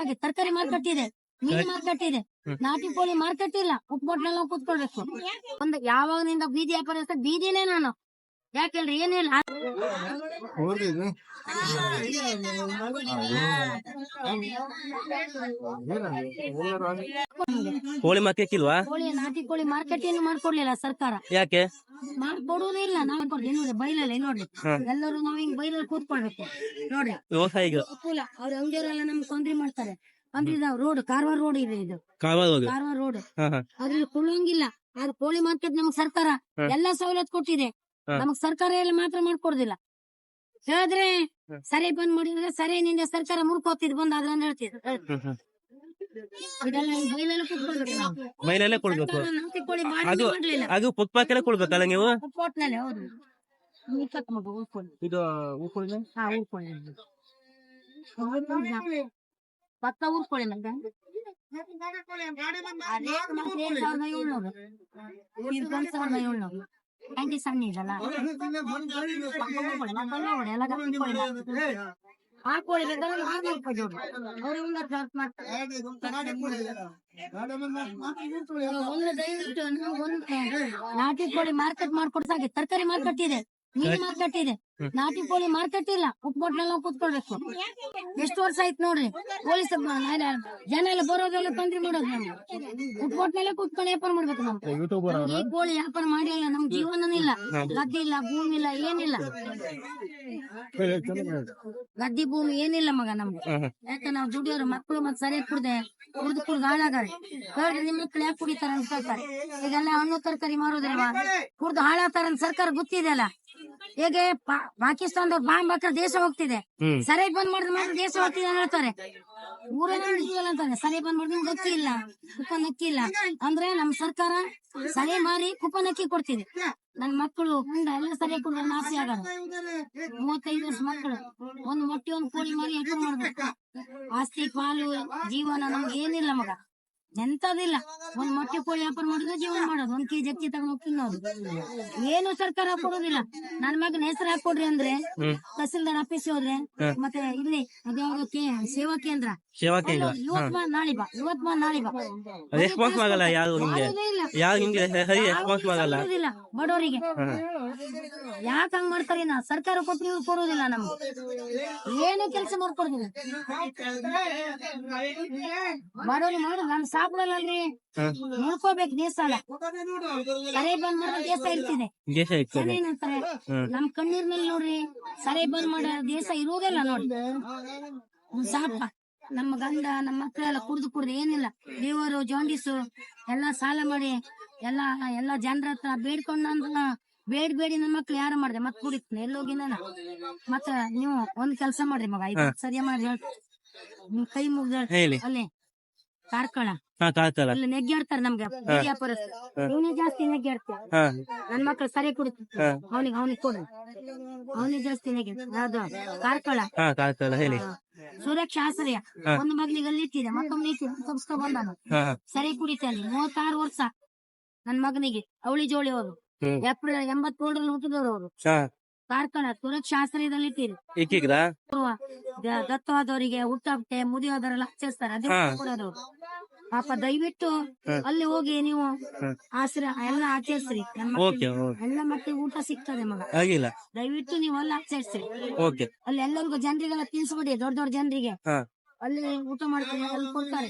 ಕೊಡ್ಸಾಗೆ ತರಕಾರಿ ಮಾರ್ಕೆಟ್ ಇದೆ ಮೀನು ಮಾರ್ಕೆಟ್ ಇದೆ. ನಾಟಿ ಕೋಳಿ ಮಾರ್ಕೆಟ್ ಇಲ್ಲ ಉಪ್ಪಿಟ್ಟೆಲ್ಲ ಕೂತ್ಕೊಳ್ಬೇಕು. ಒಂದು ಯಾವಾಗನಿಂದ ಬೀದಿ ವ್ಯಾಪಾರ ಬೀದಿನೇ ನಾನು. ಯಾಕೆಲ್ರಿ ಏನಿಲ್ಲ ಕೋಳಿ ಮಕ್ಕಕ್ಕಿಲ್ವಾ ಕೋಳಿ ನಾಟಿ ಕೋಳಿ ಮಾರ್ಕೆಟ್ ಏನು ಮಾಡ್ಕೊಡ್ಲಿಲ್ಲ ಸರ್ಕಾರ. ಯಾಕೆ? ಮಾಡ್ಕೊಡೋದೇ ಇಲ್ಲ. ನಾವು ಕೊಡ್ಲಿ? ನೋಡ್ರಿ ಬೈಲಲ್ಲಿ ನೋಡ್ರಿ ಎಲ್ಲರೂ ನಾವ್ ಹಿಂಗ್ ಬೈಲಲ್ಲಿ ಕೂತ್ಕೊಳ್ಬೇಕು. ನೋಡ್ರಿ ವ್ಯವಸಾಯಿಗಳು? ಅನುಕೂಲ ಅವ್ರ ಅಂಗಡಿಯವರೆಲ್ಲ ನಮ್ಗೆ ತೊಂದ್ರೆ ಮಾಡ್ತಾರೆ. ಅಂದ್ರೆ ಇದು ರೋಡ್ ಕಾರವಾರ ರೋಡ್ ಇದೆ ಇದು. ಕಾರವಾರ ರೋಡ್? ಅದ್ರಲ್ಲಿ ಕೊಳ್ಳಂಗಿಲ್ಲ. ಆದ್ರೆ ಕೋಳಿ ಮಾರ್ಕೆಟ್ ನಮ್ಗೆ ಸರ್ಕಾರ. ಎಲ್ಲಾ ಸವಲತ್ತು ಕೊಟ್ಟಿದೆ. ನಮಗ್ ಸರ್ಕಾರ ಎಲ್ಲ ಮಾತ್ರ ಮಾಡ್ಕೊಡುದಿಲ್ಲ. ಹೇಳಿದ್ರೆ ಸರಿ ಬಂದ್ ಮಾಡಿದ್ರೆ ಸರಿ ನಿಂದ ಸರ್ಕಾರ ಮುರ್ಕೋತಿದ್ ಬಂದ್ ಅದ್ರನ್ನ ಹೇಳ್ತಿದ್ರು. ಮೈಲಲ್ಲೇ ಕೊಡ್ಬೇಕು. ಅದು ಕೊಡ್ಬೇಕಲ್ಲ ನೀವು? ಹೌದು. ಇದು ಹೂಕೋಳಿನ ಹಾ ಭತ್ತ ನಂಗೆ ಸಾವಿರದ ಏಳ್ನೂರು. ಸಾವಿರದ ಏಳ್ನೂರು. ಅಂಟಿ ಸಣ್ಣ ಇದಲ್ಲ ನಾಟಿ ಕೋಳಿ ಮಾರ್ಕೆಟ್ ಮಾಡ್ಕೊಡ್ಸಾಗೆ. ತರಕಾರಿ ಮಾರ್ಕೆಟ್ ಇದೆ. ಮೀನ್ ಮಾರ್ಕೆಟ್ ಇದೆ ನಾಟಿ ಕೋಳಿ ಮಾರ್ಕೆಟ್ ಇಲ್ಲ ಉಪ್ಪಿಟ್ಟೆಲ್ಲ ಕೂತ್ಕೊಳ್ಬೇಕು. ಎಷ್ಟು ವರ್ಷ ಆಯ್ತು ನೋಡ್ರಿ ಪೊಲೀಸ್ ಜನ ಎಲ್ಲ ಬರೋದೆಲ್ಲ ತೊಂದ್ರೆ ಮಾಡೋದು ನಮ್ಗೆ. ಉಪ್ಪಿಟ್ಟೆಲ್ಲ ಕೂತ್ಕೊಂಡು ವ್ಯಾಪಾರ ಮಾಡ್ಬೇಕು ನಮ್ಗೆ ಈ ಕೋಳಿ ವ್ಯಾಪಾರ ಮಾಡಿಲ್ಲ ನಮ್ ಜೀವನನೇ ಇಲ್ಲ. ಗದ್ದೆ ಇಲ್ಲ ಭೂಮಿ ಇಲ್ಲ ಏನಿಲ್ಲ. ಗದ್ದೆ ಭೂಮಿ ಏನಿಲ್ಲ ಮಗ ನಮ್ಗೆ. ಯಾಕೆ ನಾವು ದುಡಿಯೋರು ಮಕ್ಕಳು ಮತ್ ಸರಿಯಾಗಿ ಕುಡ್ದೆ ಕುಡ್ದು ಕುಡ್ದು ಹಾಳಾಗಾರೆ. ಹೇಳ್ರಿ ನಿಮ್ ಮಕ್ಳು ಯಾಕೆ ಕುಡಿತಾರ ಅಂತ ಕೇಳ್ತಾರೆ. ಈಗೆಲ್ಲ ಹಣ್ಣು ತರಕಾರಿ ಮಾರೋದಿಲ್ವಾ? ಕುಡ್ದು ಹಾಳಾಗ್ತಾರ ಸರ್ಕಾರ ಸರ್ಕಾರ ಗೊತ್ತಿದೆಯಲ್ಲ. ಹೇಗೆ ಪಾಕಿಸ್ತಾನದವ್ರು ಬಾಂಬ್ ಹಾಕಿದ್ರೆ ದೇಶ ಹೋಗ್ತಿದೆ. ಸರಿ ಬಂದ್ ಮಾಡಿದ್ರೆ ಮಾತ್ರ ದೇಶ ಹೋಗ್ತಿದೆ ಅಂತ ಹೇಳ್ತಾರೆ. ಊರಲ್ಲಿ ಅಂತಾರೆ ಸರಿ ಬಂದ್ ಮಾಡಿದ್ರೆ ಗೊತ್ತಿಲ್ಲ ಇಲ್ಲ. ಕುಪ್ಪನ್ ಅಕ್ಕಿ ಇಲ್ಲ. ಅಂದ್ರೆ ನಮ್ ಸರ್ಕಾರ ಸರಿ ಮಾರಿ ಕುಪ್ಪ ಅಕ್ಕಿ ಕೊಡ್ತಿದೆ. ನನ್ ಮಕ್ಕಳು ಹುಂಡ ಎಲ್ಲ ಸರಿ ಕೊಡ್ತಾರೆ ನಾಸಿ ಆಗಾರ ಮೂವತ್ತೈದು ವರ್ಷ ಮಕ್ಕಳು. ಒಂದ್ ಮೊಟ್ಟೆ ಒಂದ್ ಕೋಳಿ ಮಾರಿ ಎಟ್ಟು ಮಾಡ್ಬೇಕು. ಆಸ್ತಿ ಪಾಲು ಜೀವನ ನಮ್ಗೆ ಏನಿಲ್ಲ ಮಗ. ಎಂತದಿಲ್ಲ. ಒಂದ್ ಮೊಟ್ಟೆ ಕೋಳಿ ವ್ಯಾಪಾರ ಮಾಡುದು ಜೀವನ ಮಾಡೋದು. ಒಂದ್ ಕೆಜಿ ಅಕ್ಕಿ ತಗೊಂಡು ತಿನ್ನೋದು. ಏನು ಸರ್ಕಾರ ಕೊಡೋದಿಲ್ಲ. ನನ್ ಮಗನ ಹೆಸರು ಹಾಕೊಡ್ರಿ ಅಂದ್ರೆ ತಹಸೀಲ್ದಾರ್ ಆಫೀಸ್ ಹೋದ್ರೆ ಮತ್ತೆ ಇಲ್ಲಿ ಅದ್ಯಾವ್ದು ಸೇವಾ ಕೇಂದ್ರ. ಸೇವಾ ಕೇಂದ್ರ. ಇವತ್ ಬಾ ನಾಳೆ ಬಾ ಇವತ್ ಬಾ ನಾಳೆ ಬಾ. ರೆಸ್ಪಾನ್ಸ್ ಆಗಲ್ಲ ಯಾರು ನಿಮ್ಗೆ ಇಲ್ಲ. ಯಾರು ನಿಮ್ಗೆ ಸರಿ ರೆಸ್ಪಾನ್ಸ್ ಆಗಲ್ಲ. ಕೊಡೋದಿಲ್ಲ ಬಡವರಿಗೆ. ಯಾಕ ಹಂಗ್ ಮಾಡ್ತಾರೆ ನಾ ಸರ್ಕಾರ ಕೊಟ್ಟು ಇವ್ರು ಕೊಡೋದಿಲ್ಲ ನಮ್ಗೆ. ಏನು ಕೆಲಸ ಮಾಡ್ಕೊಡೋದಿಲ್ಲ. ಬಡವರಿಗೆ ಮಾಡು ನಮ್ ಸಾಪ್ಡಲ್ಲಲ್ರಿ ಹಾ. ನೋಡ್ಕೋಬೇಕು ದೇಶ ಅಲ್ಲ ಸರಿ ಬಂದ್ ಮಾಡಿದ್ರೆ ದೇಶ ಇರ್ತಿದೆ ದೇಶ ಇರ್ತದೆ ಏನಂತಾರೆ ನಮ್ ಕಣ್ಣೀರ್ನಲ್ಲಿ ನೋಡ್ರಿ. ಸರಿ ಬಂದ್ ಮಾಡ ದೇಶ ಇರೋದಿಲ್ಲ ನೋಡಿ ಒಂದ್ ಸಾಪ ನಮ್ಮ ಗಂಡ ನಮ್ಮ ಮಕ್ಕಳೆಲ್ಲ ಕುಡ್ದು ಕುಡ್ದು ಏನಿಲ್ಲ. ದೇವರು ಜಾಂಡೀಸು ಎಲ್ಲಾ ಸಾಲ ಮಾಡಿ ಎಲ್ಲಾ ಎಲ್ಲಾ ಜನರ ಹತ್ರ ಬೇಡ್ಕೊಂಡ ಬೇಡ್ ಬೇಡಿ ನನ್ನ ಮಕ್ಳು ಯಾರು ಮಾಡಿದೆ? ಮತ್ ಕುಡಿತೀನಿ ಎಲ್ಲೋಗಿ ನಾನು? ಮತ್ತ ನೀವು ಒಂದ್ ಕೆಲ್ಸ ಮಾಡ್ರಿ ಮಗ ಇದು ಸರಿಯ ಮಾಡಿ ಹೇಳ್ ನಿಮ್ ಕೈ ಮುಗ್ದ ಹೇಳಿ. ಅಲ್ಲಿ ಕಾರ್ಕಳ. ಹಾ ಕಾಕಲ್ಲ ಅಲ್ಲಿ ನೆಗ್ಗಾಡ್ತಾರೆ ನಮ್ಗೆ. ವ್ಯಾಪಾರಸ್ಥರು ಇವನೇ ಜಾಸ್ತಿ ನೆಗ್ಗಾಡ್ತೀಯ ಹಾ. ನನ್ ಮಕ್ಳು ಸರಿ ಕುಡಿತ ಹಾ. ಅವನಿಗೆ ಅವನಿಗೆ ಕೊಡು. ಅವನೇ ಜಾಸ್ತಿ ನೆಗೆ ಅದು ಕಾರ್ಕಳ. ಹಾ ಕಾಕಲ್ಲ ಹೇಳಿ. ಸುರಕ್ಷಾ ಆಶ್ರಯ. ಹಾ. ಒಂದು ಮಗ್ಲಿಗೆ ಅಲ್ಲಿ ಇಟ್ಟಿದೆ ಮತ್ತೊಮ್ಮೆ ಇಟ್ಟಿದೆ ತಪ್ಸ್ಕೊ ಬಂದಾನು ಹಾ ಸರಿ ಕುಡಿತಾನೆ ಮೂವತ್ತಾರು ವರ್ಷ. ನನ್ ಮಗನಿಗೆ ಅವಳಿ ಜೋಳಿ ಅವರು. ಹ್ಮ್. ಏಪ್ರಿಲ್ ಎಂಬತ್ತೇಳರಲ್ಲಿ ಹುಟ್ಟಿದವರು ಅವರು. ಹಾ. ಕಾರ್ಕಳ ಸುರಕ್ಷಾ ಆಶ್ರಯದಲ್ಲಿ ಇಟ್ಟಿರಿ ದ- ದತ್ತವಾದವರಿಗೆ ಹುಟ್ಟಾಪ್ಟೆ ಮುದಿಯೋದರೆಲ್ಲ ಆಚರಿಸ್ತಾರೆ ಅದೇ. ಕೊಡೋದು. ಪಾಪ ದಯವಿಟ್ಟು ಅಲ್ಲಿ ಹೋಗಿ ನೀವು ಆಸರ ಆಶ್ರಯ ಎಲ್ಲ ಆಚರಿಸ್ರಿ. ಎಲ್ಲ ಮತ್ತೆ ಊಟ ಸಿಗ್ತದೆ ಮಗ. ದಯವಿಟ್ಟು ನೀವು ಅಲ್ಲಿ ಆಚರಿಸ್ರಿ. ಅಲ್ಲಿ ಎಲ್ಲರಿಗೂ ಜನರಿಗೆಲ್ಲ ತಿನ್ಸ್ಬಿಡಿ ದೊಡ್ಡ ದೊಡ್ಡ ಜನರಿಗೆ. ಅಲ್ಲಿ ಊಟ ಮಾಡ್ತಾರೆ ಅಲ್ಲಿ ಕೊಡ್ತಾರೆ.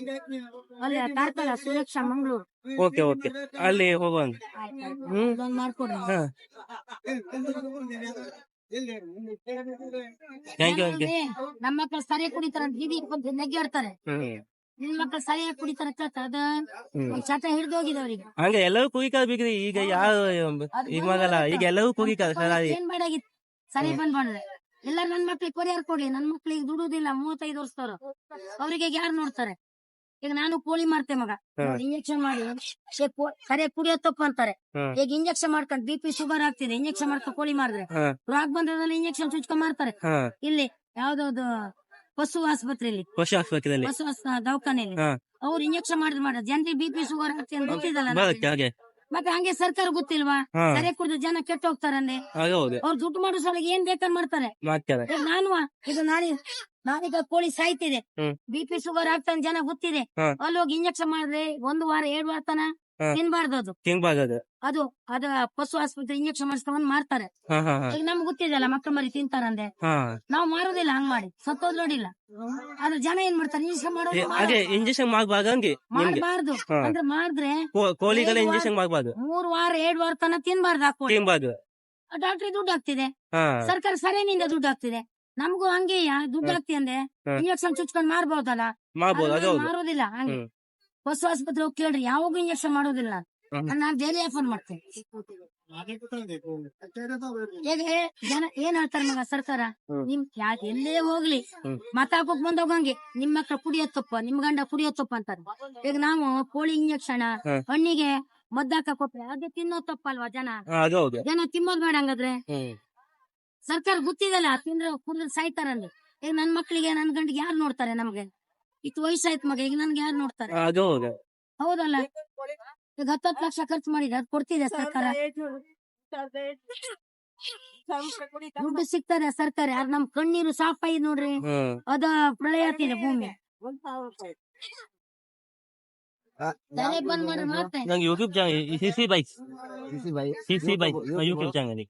ಅಲ್ಲಿ ಕಾರ್ಕಳ ಸುರಕ್ಷಾ ಮಂಗಳೂರು. Okay okay. ಅಲ್ಲಿ ಹೋಗುವಂಗ ಹ್ಮ್ ಮಾಡ್ಕೊಡ್ರಿ ಹಾ ಥ್ಯಾಂಕ್ ಯು ಓಕೆ ನಮ್ಮ ಮಕ್ಕಳು ಸರಿಯಾಗಿ ಕುಡಿತಾರ ಬೀದಿ ಬಂದು ನೆಗ್ಗಾಡ್ತಾರೆ ನಿಮ್ ಮಕ್ಕಳು ಸರಿಯಾಗಿ ಕುಡಿತಾರ ಕೇಳ್ತಾರ ಅದ. ಒಂದ್ ಚಟ ಹಿಡ್ದು ಹೋಗಿದೆ ಅವ್ರಿಗೆ ಹಂಗೆ ಎಲ್ಲರೂ ಕುಗಿಕಾಲ್ ಬೇಕ್ರಿ ಈಗ ಯಾವ ಈಗ ಮಗಲ್ಲ ಈಗ ಎಲ್ಲವೂ ಕುಗಿಕಾಲ್ ಸರಿ ಏನ್ ಮಾಡಾಗಿತ್ತು ಸರಿ ಬಂದ್ ಮಾಡಿದ್ರೆ ಎಲ್ಲಾರು ನನ್ ಮಕ್ಳಿಗೆ ಕೊರಿಯರ್ ಕೊಡಿ ನನ್ ಮಕ್ಳಿಗೆ ದುಡುದಿಲ್ಲ ಮೂವತ್ತೈದು ವರ್ಷದವ್ರು. ಅವ್ರಿಗೆ ಯಾರು ನೋಡ್ತಾರೆ? ಈಗ ನಾನು ಕೋಳಿ ಮಾರ್ತೆ ಮಗ. ಇಂಜೆಕ್ಷನ್ ಮಾಡಿ. ಸರಿ ಕುಡಿಯೋ ತಪ್ಪು ಅಂತಾರೆ. ಈಗ ಇಂಜೆಕ್ಷನ್ ಮಾಡ್ಕೊಂಡು ಬಿ ಪಿ ಶುಗರ್ ಆಗ್ತಿದೆ ಇಂಜೆಕ್ಷನ್ ಮಾಡ್ಕೊಂಡು ಕೋಳಿ ಮಾಡಿದ್ರೆ ರಾಗ್ ಬಂದ್ರಲ್ಲಿ ಇಂಜೆಕ್ಷನ್ ಚುಚ್ಕೊಂಡ್ ಮಾಡ್ತಾರೆ ಇಲ್ಲಿ ಯಾವ್ದಾವ್ದು ಪಶು ಆಸ್ಪತ್ರೆಯಲ್ಲಿ. ಪಶು ಆಸ್ಪತ್ರೆಯಲ್ಲಿ. ಪಶು ದವಾಖಾನೆಯಲ್ಲಿ. ಅವ್ರು ಇಂಜೆಕ್ಷನ್ ಮಾಡಿದ್ರೆ ಮಾಡ ಜನರಿಗೆ ಬಿ ಪಿ ಶುಗರ್ ಆಗ್ತಿದೆ ಅಂತ ಗೊತ್ತಿದಲ್ಲ ಮತ್ತೆ ಹಂಗೆ ಸರ್ಕಾರ ಗೊತ್ತಿಲ್ವಾ? ಹಾ. ಸರಿಯಾಗಿ ಕುಡಿದು ಜನ ಕೆಟ್ಟ ಹೋಗ್ತಾರಂದೆ. ಹಾಗೆ ಹೌದು. ಅವ್ರು ದುಡ್ಡು ಮಾಡೋ ಸಲ ಏನ್ ಬೇಕಾದ್ ಮಾಡ್ತಾರೆ. ಮಾಡ್ತಾರೆ. ಈಗ ನಾನು ಇದು ನಾನೇ ನಾನೀಗ ಕೋಳಿ ಸಾಯ್ತಿದೆ. ಹ್ಮ್. ಬಿ ಪಿ ಶುಗರ್ ಆಗ್ತಾನೆ ಜನ ಗೊತ್ತಿದೆ. ಹಾ. ಅಲ್ಲಿ ಹೋಗಿ ಇಂಜೆಕ್ಷನ್ ಮಾಡಿದ್ರೆ ಒಂದು ವಾರ ಎರಡು ವಾರ ತನ ಹಾ. ತಿನ್ಬಾರ್ದು ಅದು. ತಿನ್ಬಾರ್ದು ಅದು. ಅದು ಪಶು ಆಸ್ಪತ್ರೆ ಇಂಜೆಕ್ಷನ್ ಮಾಡಿಸ್ಕೊಂಡ್ ಮಾಡ್ತಾರೆ ಹಾ ಹಾ ಹಾ. ಈಗ ನಮ್ಗೆ ಗೊತ್ತಿದೆಯಲ್ಲ ಮಕ್ಕಳು ಮರಿ ತಿಂತಾರಂದೆ. ಹಾ. ನಾವು ಮಾರೋದಿಲ್ಲ ಹಂಗ್ ಮಾಡಿ. ಸತ್ತೋದ್ ನೋಡಿಲ್ಲ. ಆದ್ರೆ ಜನ ಏನ್ ಮಾಡ್ತಾರೆ? ಇಂಜೆಕ್ಷನ್ ಏ, ಮಾಡೋದು ಅದೇ ಇಂಜೆಕ್ಷನ್ ಮಾಡ್ಬಾರ್ದು ನಿಮ್ಗೆ. ಮಾಡಬಾರ್ದು. ಹಾ. ಅಂದ್ರೆ ಮಾಡಿದ್ರೆ ಕೋ- ಕೋಳಿಗೆಲ್ಲ ಇಂಜೆಕ್ಷನ್ ಮಾಡ್ಬಾರ್ದು. ಮೂರ್ ವಾರ ಎರಡ್ ವಾರ ತನಕ ತಿನ್ಬಾರ್ದು ಕೋಳಿ. ತಿನ್ಬಾರ್ದು. ಡಾಕ್ಟ್ರಿಗೆ ದುಡ್ಡು ಆಗ್ತಿದೆ. ಹಾ. ಸರ್ಕಾರ ಸರಿಯಿಂದ ದುಡ್ಡು ಆಗ್ತಿದೆ. ನಮಗೂ ಹಂಗೆಯಾ? ದುಡ್ಡು. ಆಗ್ತಿ ಅಂದೆ. ಇಂಜೆಕ್ಷನ್ ಚುಚ್ಕೊಂಡ್ ಮಾರ್ಬಹುದಲ್ಲ ಮಾಡ್ಬೋದು ಅದು ಹೌದು. ಮಾರೋದಿಲ್ಲ ಹಂಗೆ. ಹ್ಮ್. ಪಶು ಆಸ್ಪತ್ರೆ ಹೋಗಿ ಕೇಳ್ರಿ ಯಾವಾಗ ಇಂಜೆಕ್ಷನ್ ಮಾಡೋದಿಲ್ಲ. ನಾನು ಡೈಲಿ ಫೋನ್ ಮಾಡ್ತೇನೆ. ಈಗ ಜನ ಏನ್ ಹೇಳ್ತಾರೆ ಮಗ ಸರ್ಕಾರ. ನಿಮ್ ಎಲ್ಲೇ ಹೋಗ್ಲಿ? ಹ್ಮ್. ಮತ ಹಾಕೋಕ್ ಬಂದ್ ಹೋಗಂಗೆ ನಿಮ್ ಮಕ್ಳು ಕುಡಿಯತ್ತಪ್ಪ ನಿಮ್ ಗಂಡ ಕುಡಿಯತ್ತಪ್ಪ ಅಂತಾರೆ. ಈಗ ನಾವು ಕೋಳಿ ಇಂಜೆಕ್ಷನ್. ಹಣ್ಣಿಗೆ ಮದ್ದಾಕ ಕೊಟ್ರೆ ಅದು ತಿನ್ನೋ ತಪ್ಪಲ್ವಾ ಜನ? ಜನ ತಿನ್ನೋದ್ ಬೇಡ ಹಂಗಾದ್ರೆ? ಸರ್ಕಾರ ಗೊತ್ತಿದಲ್ಲ ತಿಂದ್ರೆ ಕುಡಿದ್ರೆ ಸಾಯ್ತಾರಲ್ಲಿ ಈಗ ನನ್ ಮಕ್ಳಿಗೆ ನನ್ ಗಂಡಿಗೆ ಯಾರು ನೋಡ್ತಾರೆ ನಮ್ಗೆ? ಇಷ್ಟು ವಯಸ್ಸಾಯ್ತು ಮಗ ಈಗ ನನ್ಗೆ ಯಾರು ನೋಡ್ತಾರೆ? ಅದು ಹೌದು. ಹೌದಲ್ಲ? ಈಗ ಹತ್ತತ್ತು ಲಕ್ಷ ಖರ್ಚು ಮಾಡಿದ್ರೆ ಅದು ಕೊಡ್ತಿದೆ ಸರ್ಕಾರ? ದುಡ್ಡು ಸಿಗ್ತದೆ ಸರ್ಕಾರ ಯಾರು ನಮ್ ಕಣ್ಣೀರು ಸಾಫ್ ಆಗಿ ನೋಡ್ರಿ. ಅದ ಪ್ರಳಯ ಆಗ್ತಿದೆ ಭೂಮಿ ತಲೆ ಬಂದ್ ಮಾಡ್ರಿ ಮತ್ತೆ ನಂಗೆ YouTube channel C C bikes C C bike YouTube channel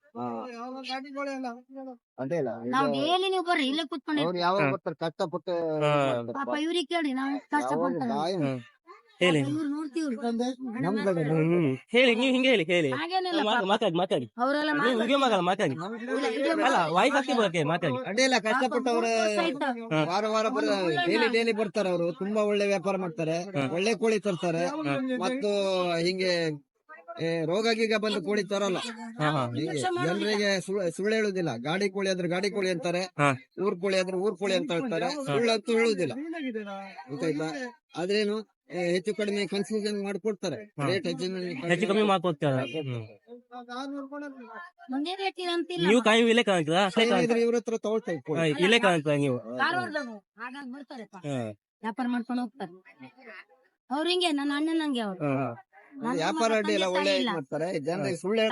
ಅದೇ ಇಲ್ಲ ನಾವ್ ಡೈಲಿ ನೀವು ಬರ್ರಿ ಇಲ್ಲೇ ಕುತ್ಕೊಂಡಿ ಅವ್ರು ಯಾವಾಗ ಹಾ. ಬರ್ತಾರೆ ಕಷ್ಟಪಟ್ಟು ಹಾ. ಪಾಪ ಇವ್ರಿಗೆ ಕೇಳಿ ನಾವು ಕಷ್ಟ ಯಾವಾಗ ಪಡ್ತಾರೆ ಬಾಯಿ ಹೇಳಿ. ಹೇಳಿ ನೀವು ಹಿಂಗೆ ಹೇಳಿ ಹೇಳಿ. ಮಾತಾಡಿ ಮಾತಾಡಿ ವಿಡಿಯೋ ಮಾಡಲ್ಲ ಮಾತಾಡಿ. ಅಲ್ಲ ವಾಯ್ಸ್ ಹಾಕಿ ಬರುತ್ತೆ ಮಾತಾಡಿ. ಅಡ್ಡಿಲ್ಲ ಕಷ್ಟಪಟ್ಟು ಅವ್ರ ಹಾ. ವಾರ ವಾರ ಡೈಲಿ ಡೈಲಿ ಬರ್ತಾರೆ ಅವರು. ತುಂಬಾ ಒಳ್ಳೆ ವ್ಯಾಪಾರ ಮಾಡ್ತಾರೆ. ಒಳ್ಳೆ ಕೋಳಿ ತರ್ತಾರೆ. ಮತ್ತು ಹಿಂಗೆ ಏ, ರೋಗ ಗೀಗ ಬಂದು ಕೋಳಿ ತರಲ್ಲ. ಹೀಗೆ ಜನರಿಗೆ ಸುಳ್ಳು ಹೇಳುದಿಲ್ಲ. ಗಾಡಿ ಕೋಳಿ ಆದ್ರೆ ಗಾಡಿ ಕೋಳಿ ಅಂತಾರೆ. ಊರ್ ಕೋಳಿ ಆದ್ರೆ ಊರ್ ಕೋಳಿ ಅಂತ ಹೇಳ್ತಾರೆ. ಸುಳ್ಳು ಅಂತೂ ಹೇಳುದಿಲ್ಲ. ಗೊತ್ತಾಯ್ತಾ? ಆದ್ರೇನು ಏ, ಹೆಚ್ಚು ಕಡಿಮೆ ಕನ್ಫ್ಯೂಷನ್ ಮಾಡ್ಕೊಡ್ತಾರೆ. ರೇಟ್ ಹೆಚ್ಚು ಹೆಚ್ಚು ಕಮ್ಮಿ ಮಾಡ್ಕೊಡ್ತಾರೆ. ನೀವು ಕಾಯಿ ಇಲ್ಲೇ ಕಾಣ್ತೀರಾ? ಇದ್ರೆ ಇವ್ರ ಹತ್ರ ತಗೊಳ್ತಾ ಇಲ್ಲೇ ಕಾಣ್ತೀರಾ ನೀವು? ವ್ಯಾಪಾರ ಮಾಡ್ಕೊಂಡು ಹೋಗ್ತಾರೆ. ಅವ್ರು ಹಿಂಗೆ ನನ್ನ ಅಣ್ಣನಂಗೆ ಅವ್ರು. ಹಾ, ಹಾ. ವ್ಯಾಪಾರ ಅಡ್ಡಿ ಒಳ್ಳೆ. ಮಾಡ್ತಾರೆ ಜನರಿಗೆ ಸುಳ್ಳು.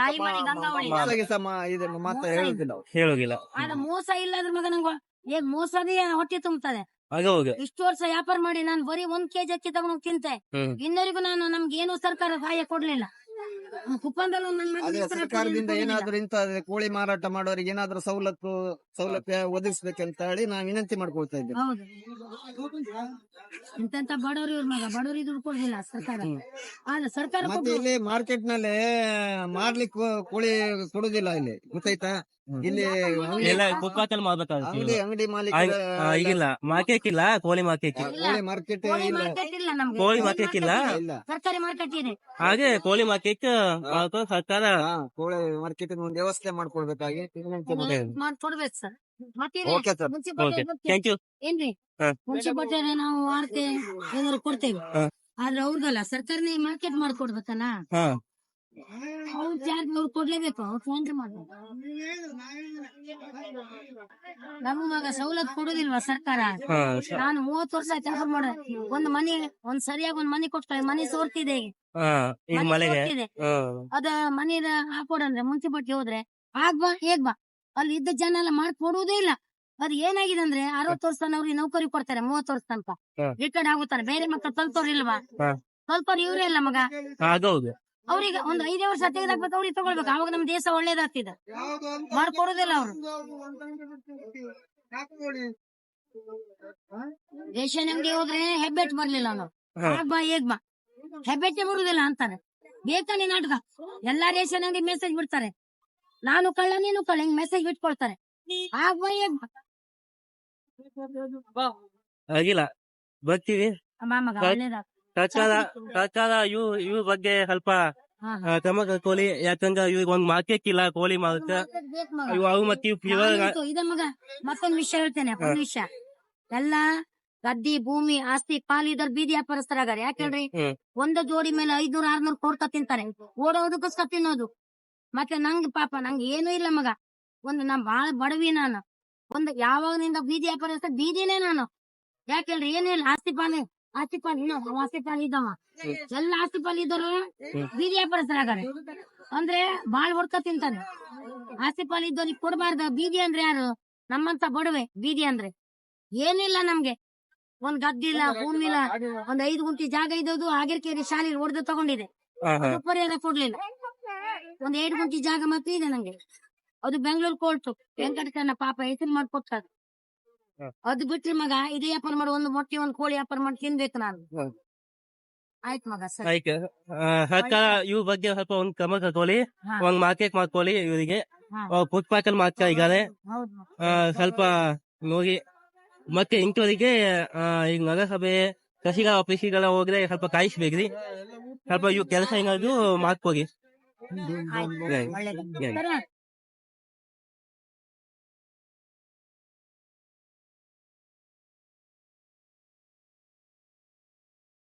ಇದನ್ನು ಮಾತ್ರ ಹೇಳುದಿಲ್ಲ ಅವ್ರು. ಹೇಳೋಗಿಲ್ಲ ಆದ್ರೆ ಮೋಸ ಇಲ್ಲ ಅದ್ರ ಮಗ ನಂಗೆ ಈಗ ಮೋಸದೇ ಹೊಟ್ಟೆ ತುಂಬುತ್ತದೆ ಹಾಗೆ ಹೋಗಿ. ಇಷ್ಟು ವರ್ಷ ವ್ಯಾಪಾರ ಮಾಡಿ ನಾನು ಬರೀ ಒಂದ್ ಕೆಜಿ ಅಕ್ಕಿ ತಗೊಂಡು ತಿಂತೆ. ಹ್ಮ್. ಇನ್ನವರಿಗೂ ನಾನು ನಮ್ಗೆ ಏನು ಸರ್ಕಾರ ಸಹಾಯ ಕೊಡ್ಲಿಲ್ಲ. ಕುಪ್ಪಂದಲ್ಲಿ ಒಂದ್ ನನ್ ಮಗನಿಗೆ ಸರ್ಕಾರ ಸರ್ಕಾರದಿಂದ ಕೊಡ್ಲಿಲ್ಲ. ಏನಾದ್ರೂ ಇಂತ ಕೋಳಿ ಮಾರಾಟ ಮಾಡೋರಿಗೆ ಏನಾದ್ರೂ ಸವಲತ್ತು ಸೌಲಭ್ಯ ಒದಗಿಸ್ಬೇಕಂತ ಹೇಳಿ ನಾವು ವಿನಂತಿ ಮಾಡ್ಕೊಳ್ತಾ ಇದ್ದೇವೆ. ಹೌದು. ಇಂತೆಂತ ಬಡವರು ಇವ್ರ ಮಗ ಬಡವರಿಗೆ ದುಡ್ಡು ಕೊಡ್ಲಿಲ್ಲ ಸರ್ಕಾರ. ಆದ್ರೆ ಸರ್ಕಾರ ಮತ್ತೆ ಕೊಟ್ಟು ಇಲ್ಲಿ ಮಾರ್ಕೆಟ್ನಲ್ಲಿ ಮಾರ್ಲಿಕ್ಕೆ ಕೋಳಿ ಕೊಡುದಿಲ್ಲ ಇಲ್ಲಿ. ಗೊತ್ತಾಯ್ತಾ? ಇಲ್ಲಿ ಅಂಗಡಿ- ಎಲ್ಲ ಫುಟ್ಪಾತ್ ಮಾಡ್ಬೇಕಾಗುತ್ತೆ ಅಂಗಡಿ ಅಂಗಡಿ ಮಾಲೀಕ ಈಗಿಲ್ಲ. ಮಾರ್ಕೆಟ್ ಇಲ್ಲ ಕೋಳಿ ಮಾರ್ಕೆಟ್ ಕೋಳಿ ಮಾರ್ಕೆಟ್ ಕೋಳಿ ಇಲ್ಲ. ಮಾರ್ಕೆಟ್ ಇಲ್ಲ ನಮ್ಗೆ. ಕೋಳಿ ಮಾರ್ಕೆಟ್ ಇಲ್ಲ? ಇಲ್ಲ. ಸರ್ಕಾರಿ ಮಾರ್ಕೆಟ್ ಇದೆ. ಹಾಗೆ ಕೋಳಿ ಮಾರ್ಕೆಟ್ ಸರ್ಕಾರ ಹಾ ಕೋಳಿ ಮಾರ್ಕೆಟ್ ಒಂದು ವ್ಯವಸ್ಥೆ ಮಾಡ್ಕೊಳ್ಬೇಕಾಗಿ ವಿನಂತಿ ಮಾಡ್ತೇವೆ. ಮಾಡಿ sir okay sir okay thank you ಏನ್ರಿ? ಹಾ. ಮುನ್ಸಿಪಾಲ್ಟಿ ನಾವು ವಾರ್ತೆ ಏನಾದ್ರು ಕೊಡ್ತೇವೆ. ಹಾ. ಆದ್ರೆ ಅವ್ರದಲ್ಲ ಸರ್ಕಾರನೇ ಮಾರ್ಕೆಟ್ ಮಾಡ್ಕೊಡ್ಬೇಕಲ್ಲ ಹಾ. ಅವ್ರು ಚಾರ್ಜ್ ಅವ್ರು ಕೊಡ್ಲೇಬೇಕು. ಅವ್ರು ಫೋನ್ ಮಾಡ್ಬೇಕು. ಮಗ ಸವಲತ್ತು ಕೊಡುದಿಲ್ವಾ ಸರ್ಕಾರ? ಹಾ ನಾನು ಮೂವತ್ತು ವರ್ಷ ಕೆಲಸ ಮಾಡ ಒಂದ್ ಮನಿ ಒಂದ್ ಸರಿಯಾಗಿ ಒಂದ್ ಮನಿ ಕೊಟ್ಟ ಮನಿ ಸೋರ್ತಿದೆ. ಈಗ. ಹಾ ಈಗ ಮನೆ ಮಳೆಗೆ ಸೋರ್ತಿದೆ. ಹಾ. ಅದ ಮನೆ ಹಾಕೊಡಂದ್ರೆ ಮುನ್ಸಿಪಾಲ್ಟಿ ಹೋದ್ರೆ ಆಗ್ ಬಾ ಹೇಗ್ ಬಾ. ಅಲ್ಲಿ ಇದ್ದ ಜನ ಎಲ್ಲ ಮಾಡ್ಕೊಡುದೇ ಇಲ್ಲ. ಅದ್ ಏನಾಗಿದೆ ಅಂದ್ರೆ ಅರವತ್ ವರ್ಷ ಅವ್ರಿಗೆ ನೌಕರಿ ಕೊಡ್ತಾರೆ ಮೂವತ್ತು ವರ್ಷ ತನಕ. ಹಾ. ರಿಟೈರ್ಡ್ ಆಗುತ್ತಾರೆ. ಬೇರೆ ಮಕ್ಕಳು ಕಲ್ತವ್ರು ಇಲ್ವಾ? ಹಾ. ಕಲ್ತವ್ರು ಇವರೇ ಇಲ್ಲ ಮಗ. ಹೌದು. ಅವ್ರಿಗೆ ಒಂದ್ ಐದೇ ವರ್ಷ ತೆಗೆದಾಕ್ಬೇಕು ಅವ್ರಿಗೆ ತಗೊಳ್ಬೇಕು. ಅವಾಗ ನಮ್ ದೇಶ ಒಳ್ಳೇದಾಗ್ತಿದೆ. ಮಾಡ್ಕೊಡುದಿಲ್ಲ ಅವ್ರು. ದೇಶ ಅಂಗಡಿ ಹೋದ್ರೆ ಹೆಬ್ಬೆಟ್ ಬರ್ಲಿಲ್ಲ ನಾವು. ಆಗ್ ಬಾ ಹೇಗ್ ಬಾ. ಹೆಬ್ಬೆಟ್ಟೆ ಬರುದಿಲ್ಲ ಅಂತಾರೆ. ಬೇಕಾನೆ ನಾಟಕ. ಎಲ್ಲಾ ರೇಷನ್ ಅಂಗಡಿ ಮೆಸೇಜ್ ಬಿಡ್ತಾರೆ. ನಾನು ಕಳ್ಳ ನೀನು ಕಳ್ಳ ಹಿಂಗ್ ಮೆಸೇಜ್ ಬಿಟ್ಕೊಳ್ತಾರೆ ಆಗ್ ಬಾ ಹೇಗ್ ಬಾ. ಆಗಿಲ್ಲ. ಬರ್ತೀವಿ. ಒಳ್ಳೇದಾಗ ಸರ್ಕಾರ ಸರ್ಕಾರ ಇವ್ ಇವ್ ಬಗ್ಗೆ ಸ್ವಲ್ಪ ಆ, ಕ್ರಮ ಕೋಳಿ ಯಾಕಂದ್ರೆ ಇವ್ರಿಗೆ ಒಂದ್ ಮಾರ್ಕೆಟ್ ಇಲ್ಲ ಕೋಳಿ ಮಾರುತ್ತೆ ಬೇಕ್ ಮಗ. ಇವು ಅವು ಮತ್ತೆ ಇವ್ ಇವಾಗ ನಾನಂತೂ ಇದ ಮಗ ಮತ್ತೊಂದ್ ವಿಷಯ ಹೇಳ್ತೇನೆ ಒಂದ್ ವಿಷಯ. ಎಲ್ಲ ಗದ್ದಿ ಭೂಮಿ ಆಸ್ತಿ ಪಾಲಿದರ್ ಬೀದಿ ವ್ಯಾಪಾರಸ್ಥರಾಗಾರೆ ಯಾಕಂದ್ರೆ ಹ್ಮ್. ಒಂದು ಜೋಡಿ ಮೇಲೆ ಐದ್ನೂರ ಆರ್ನೂರ್ ಕೋರ್ತ ತಿಂತಾರೆ. ಓಡೋದಕ್ಕೋಸ್ಕರ ತಿನ್ನೋದು. ಮತ್ತೆ ನಂಗ್ ಪಾಪ ನಂಗೆ ಏನೂ ಇಲ್ಲ ಮಗ. ಒಂದು ನಾ ಬಾಳ ಬಡವಿ ನಾನು. ಒಂದು ಯಾವಾಗನಿಂದ ಬೀದಿ ವ್ಯಾಪಾರಸ್ಥ ಬೀದಿನೇ ನಾನು. ಯಾಕೇಳ್ರಿ ಏನೂ ಇಲ್ಲ ಆಸ್ತಿ ಪಾಲಿ. ಆಸ್ತಿ ಪಾಲಿ ಇನ್ನೂ ಅವ ಆಸ್ತಿ ಪಾಲಿ ಇದ್ದವ ಎಲ್ಲ ಆಸ್ತಿ ಪಾಲಿ ಇದ್ದವರು ಬೀದಿ ವ್ಯಾಪಾರಸ್ಥರಾಗಾರೆ ಅಂದ್ರೆ ಬಾಳ್ ಹೊಡ್ಕ ತಿಂತಾನೆ ಆಸ್ತಿ ಪಾಲ್ ಇದ್ದವ್ರಿಗೆ ಕೊಡಬಾರ್ದ ಬೀದಿ ಅಂದ್ರೆ ಯಾರು? ನಮ್ಮಂತ ಬಡವೆ ಬೀದಿ ಅಂದ್ರೆ. ಏನಿಲ್ಲ ನಮ್ಗೆ. ಒಂದ್ ಗದ್ದಿಲ್ಲ ಭೂಮಿ ಇಲ್ಲ ಒಂದ್ ಐದು ಗುಂಟಿ ಜಾಗ ಇದ್ದದ್ದು ಆಗಿರ್ಕೇರಿ ಶಾಲೆ ಹೊಡೆದು ತಗೊಂಡಿದೆ. ಪರಿಹಾರ ಕೊಡ್ಲಿಲ್ಲ. ಒಂದ್ ಎರಡು ಗುಂಟಿ ಜಾಗ ಮಾತ್ರ ಇದೆ ನಂಗೆ. ಅದು ಬೆಂಗಳೂರು ಕೋರ್ಟ್. ವೆಂಕಟಕಣ್ಣ ಪಾಪ ಹೆಸರು ಮಾಡ್ಕೊಟ್ಟಾರ ಹ. ಅದು ಬಿಟ್ರಿ ಮಗ ಇದೇ ವ್ಯಾಪಾರ ಮಾಡಿ ಒಂದು ಮೊಟ್ಟೆ ಒಂದ್ ಕೋಳಿ ವ್ಯಾಪಾರ ಮಾಡಿ ತಿನ್ಬೇಕು ನಾನು. ಆಯ್ತು ಮಗ ಸರಿ. ಆಯ್ತು. ಆ, ಸರ್ಕಾರ ಇವ್ ಬಗ್ಗೆ ಸ್ವಲ್ಪ ಒಂದ್ ಕ್ರಮ ಕರ್ಕೊಳ್ಳಿ ಹಾ. ಒಂದ್ ಮಾರ್ಕೆಟ್ ಮಾಡ್ಕೊಳ್ಳಿ ಇವರಿಗೆ. ಹಾ. ಫುಟ್ಪಾತ್ ಅಲ್ಲಿ ಮಾಡ್ತಾ ಇದ್ದಾರೆ. ಹೌದು ಆ, ಸ್ವಲ್ಪ ನೋಡಿ. ಮತ್ತೆ ಇಂಥವರಿಗೆ ಆ, ಈಗ ನಗರಸಭೆ ಕೃಷಿಗಳ ಆಫೀಸಿಗೆಲ್ಲ ಹೋಗ್ರೆ ಸ್ವಲ್ಪ ಕಾಯಿಸ್ಬೇಕ್ರಿ. ಸ್ವಲ್ಪ ಇವ್ ಕೆಲಸ ಏನಾದ್ರು ಮಾಡ್ಕೋಗಿ ಆಯ್ತು ಒಳ್ಳೇದು. ಸರಿ.